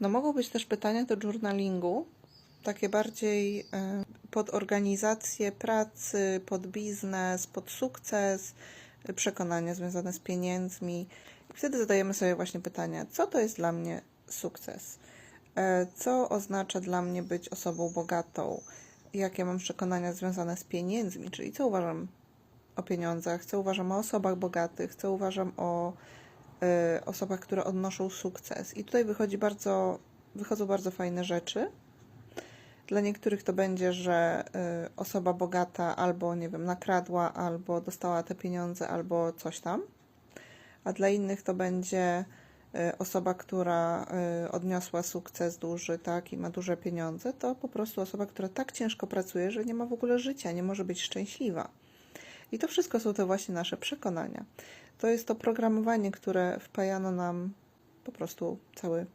No mogą być też pytania do journalingu, takie bardziej e, pod organizację pracy, pod biznes, pod sukces, e, przekonania związane z pieniędzmi. I wtedy zadajemy sobie właśnie pytania, co to jest dla mnie sukces? E, Co oznacza dla mnie być osobą bogatą? Jakie mam przekonania związane z pieniędzmi, czyli co uważam o pieniądzach, co uważam o osobach bogatych, co uważam o osobach, które odnoszą sukces. I tutaj wychodzi bardzo, wychodzą bardzo fajne rzeczy. Dla niektórych to będzie, że y, osoba bogata albo, nie wiem, nakradła, albo dostała te pieniądze, albo coś tam. A dla innych to będzie y, osoba, która y, odniosła sukces duży, tak, i ma duże pieniądze, to po prostu osoba, która tak ciężko pracuje, że nie ma w ogóle życia, nie może być szczęśliwa. I to wszystko są te właśnie nasze przekonania. To jest to programowanie, które wpajano nam po prostu całe